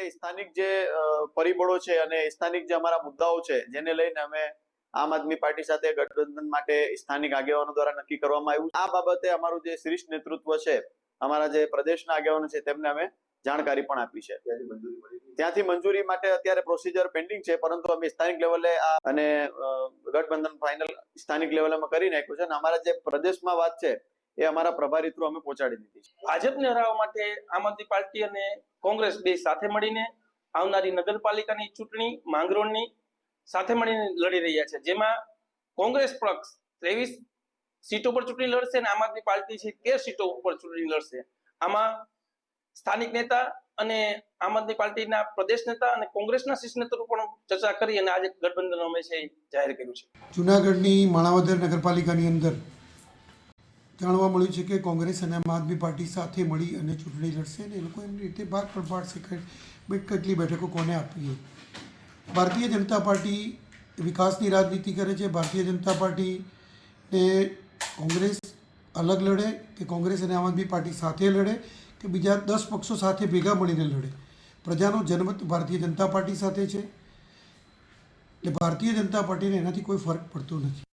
કે સ્થાનિક જે પરિબળો છે અને સ્થાનિક જે અમારા મુદ્દાઓ છે જેને લઈને અમે આમ આદમી પાર્ટી સાથે ગઠબંધન માટે સ્થાનિક આગેવાનો દ્વારા નક્કી કરવામાં આવ્યું. આ બાબતે અમારું જે શ્રેષ્ઠ નેતૃત્વ છે અમારા જે પ્રદેશના આગેવાનો છે તેમને અમે જાણકારી પણ આપી છે. ત્યાંથી મંજૂરી માટે અત્યારે પ્રોસિજર પેન્ડિંગ છે પરંતુ અમે સ્થાનિક લેવલે આ અને ગઠબંધન ફાઇનલ સ્થાનિક લેવલે અમે કરી નાખ્યું છે અને અમારા જે પ્રદેશમાં વાત છે એ અમારા પ્રભારી થ્રુ અમે પહોંચાડી દીધી છે. ભાજપને હરાવવા માટે આમ આદમી પાર્ટી અને કોંગ્રેસ બે સાથે મળીને આવનારી નગરપાલિકાની ચૂંટણી, માંગરોળની સાથે મળીને લડી રહ્યા છે. જેમાં કોંગ્રેસ પક્ષ ત્રેવીસ સીટો પર ચૂંટણી લડશે અને આમ આદમી પાર્ટી છે તેર સીટો ઉપર ચૂંટણી લડશે. આમાં સ્થાનિક નેતા અને આમ આદમી પાર્ટીના પ્રદેશ નેતા અને કોંગ્રેસના શીર્ષ નેતૃત્વ પણ ચર્ચા કરી અને આજે ગઠબંધન અમે છે જાહેર કર્યું છે. જુનાગઢની માણાવદર નગરપાલિકાની અંદર જાણવા મળ્યું છે કે કોંગ્રેસ અને આમ આદમી પાર્ટી સાથે મળી અને ચૂંટણી લડશે અને એ લોકો એમની રીતે ભાગ પણ પાડશે કે કેટલી બેઠકો કોને આપીએ ભારતીય જનતા પાર્ટી વિકાસની રાજનીતિ કરે છે. ભારતીય જનતા પાર્ટીને કોંગ્રેસ અલગ લડે, કે કોંગ્રેસ અને આમ આદમી પાર્ટી સાથે લડે, કે બીજા દસ પક્ષો સાથે ભેગા મળીને લડે. પ્રજાનો જનમત ભારતીય જનતા પાર્ટી સાથે છે. એટલે ભારતીય જનતા પાર્ટીને એનાથી કોઈ ફરક પડતો નથી.